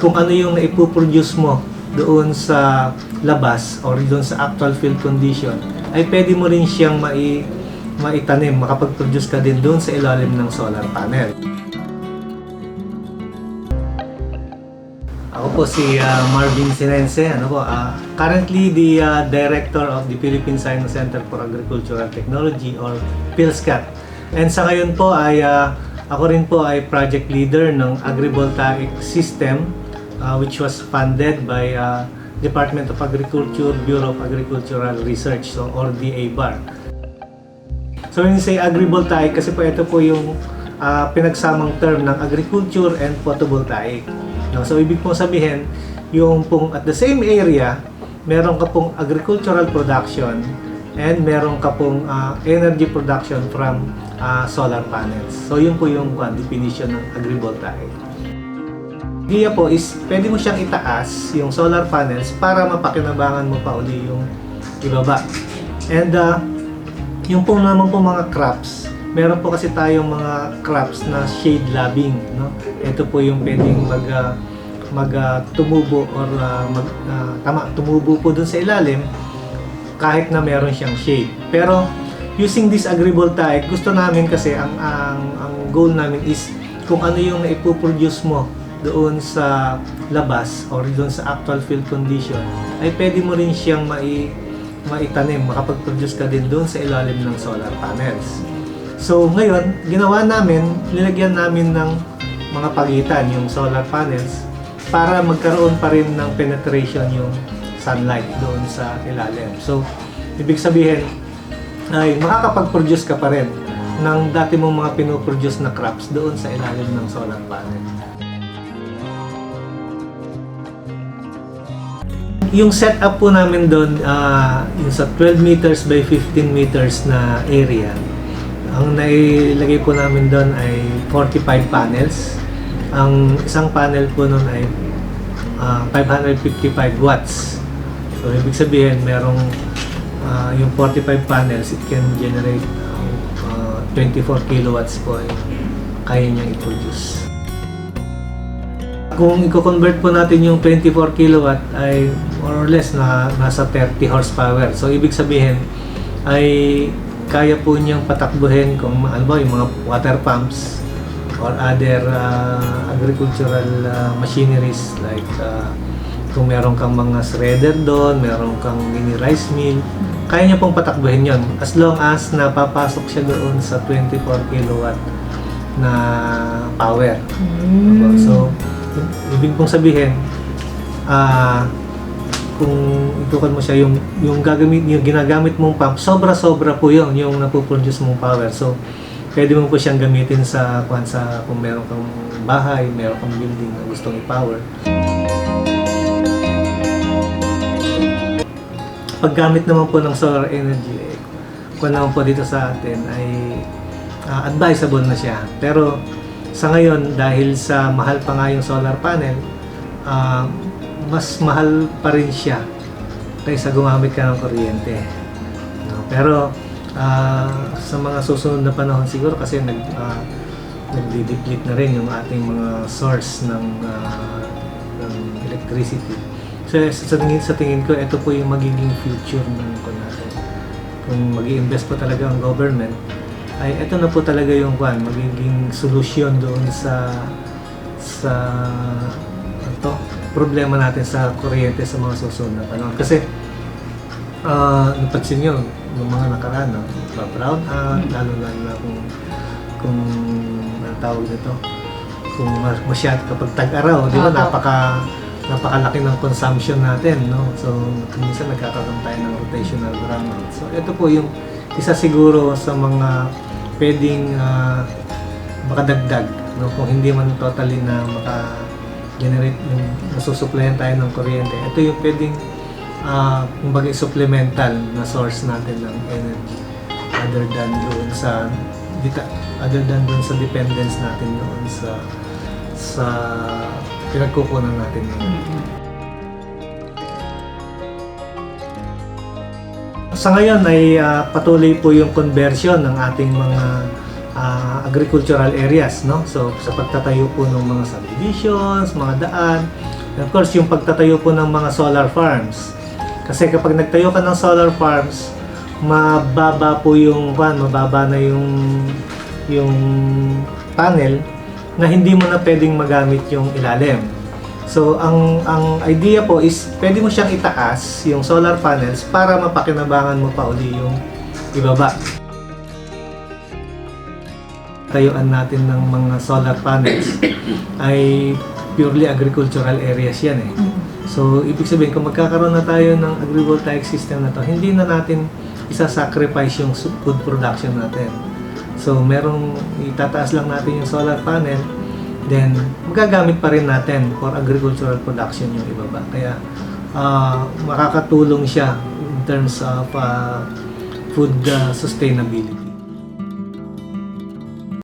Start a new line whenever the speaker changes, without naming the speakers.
kung ano yung naipoproduce mo doon sa labas or doon sa actual field condition, ay pwede mo rin siyang mai, maitanim, makapag-produce ka din doon sa ilalim ng solar panel. Ako po si ah, Marvin Sinense, ano po, ah, currently the ah, Director of the Philippine Science Center for Agricultural Technology or PhilSCAT. And sa ngayon po ay ah, ako rin po ay project leader ng agrivoltaic system ah, which was funded by ah, Department of Agriculture, Bureau of Agricultural Research so or DABAR. So when you say agrivoltaic, kasi po ito po yung ah, pinagsamang term ng agriculture and photovoltaic. No? So ibig pong sabihin, yung pong at the same area, meron ka pong agricultural production and meron ka pong ah, energy production from ah, solar panels. So yun po yung ah, definition ng agrivoltaic. Idea po is pwede mo siyang itaas yung solar panels para mapakinabangan mo pa uli yung ibaba. And ah, yung po naman po mga crops, meron po kasi tayong mga crops na shade loving, no? Ito po yung pwedeng mag ah, mag ah, tumubo or ah, mag ah, tama tumubo po dun sa ilalim kahit na meron siyang shade. Pero using this agrivoltaic, gusto namin kasi ang ang ang goal namin is kung ano yung naipoproduce mo doon sa labas or doon sa actual field condition ay pwede mo rin siyang mai maitanim, makapag-produce ka din doon sa ilalim ng solar panels. So ngayon, ginawa namin, nilagyan namin ng mga pagitan yung solar panels para magkaroon pa rin ng penetration yung sunlight doon sa ilalim. So, ibig sabihin ay makakapag-produce ka pa rin ng dati mong mga pinoproduce na crops doon sa ilalim ng solar panel. Yung setup po namin doon, ah, yung sa 12 meters by 15 meters na area, ang nailagay po namin doon ay 45 panels. Ang isang panel po noon ay ah, 555 watts. So, ibig sabihin, merong ah, yung 45 panels, it can generate ah, 24 kilowatts po ay kaya niyang i-produce. Kung i-convert po natin yung 24 kilowatt ay more or less na nasa 30 horsepower. So ibig sabihin ay kaya po niyang patakbuhin kung ano ba yung mga water pumps or other uh, agricultural uh, machineries like uh, kung meron kang mga shredder doon, meron kang mini rice mill, kaya niya pong patakbuhin yon as long as napapasok siya doon sa 24 kilowatt na power.
Mm.
So, ibig pong sabihin, ah kung itukan mo siya yung yung gagamit yung ginagamit mong pump sobra-sobra po yun yung napoproduce mong power. So pwede mo po siyang gamitin sa kung sa kung meron kang bahay meron kang building na gustong i-power. Paggamit naman po ng solar energy eh, kung naman po dito sa atin ay ah, advisable na siya. Pero sa ngayon dahil sa mahal pa nga yung solar panel ah, mas mahal pa rin siya kaysa gumamit ka ng kuryente no? pero ah, sa mga susunod na panahon siguro kasi nag uh, nagdi-deplete na rin yung ating mga source ng, ah, ng electricity so sa tingin, sa tingin ko ito po yung magiging future ng natin kung mag invest po talaga ang government ay ito na po talaga yung kwan, magiging solusyon doon sa sa ito, problema natin sa kuryente sa mga susunod na panahon. Kasi ah napansin nyo, yung mga nakaraan, no? brown out, lalo na na kung kung ano tawag nito, kung mas- masyad kapag tag-araw, di ba, napaka napakalaki ng consumption natin, no? So, minsan nagkakaroon tayo ng rotational brownout. So, ito po yung isa siguro sa mga pwedeng ah, makadagdag, no? Kung hindi man totally na maka-generate yung nasusuplayan tayo ng kuryente. Ito yung pwedeng ah, kumbaga supplemental na source natin ng energy other than doon sa other than doon sa dependence natin doon sa sa pinagkukunan natin ngayon. Sa ngayon ay ah, patuloy po yung conversion ng ating mga ah, agricultural areas, no? So sa pagtatayo po ng mga subdivisions, mga daan, And of course, yung pagtatayo po ng mga solar farms. Kasi kapag nagtayo ka ng solar farms, mababa po yung pan, mababa na yung yung panel na hindi mo na pwedeng magamit yung ilalim. So, ang ang idea po is pwede mo siyang itaas yung solar panels para mapakinabangan mo pa uli yung ibaba. Tayuan natin ng mga solar panels ay purely agricultural areas yan eh. So, ibig sabihin, kung magkakaroon na tayo ng agrivoltaic system na to, hindi na natin isa-sacrifice yung food production natin. So, merong itataas lang natin yung solar panel, then magagamit pa rin natin for agricultural production yung ibaba. Kaya, ah, makakatulong siya in terms of ah, food ah, sustainability.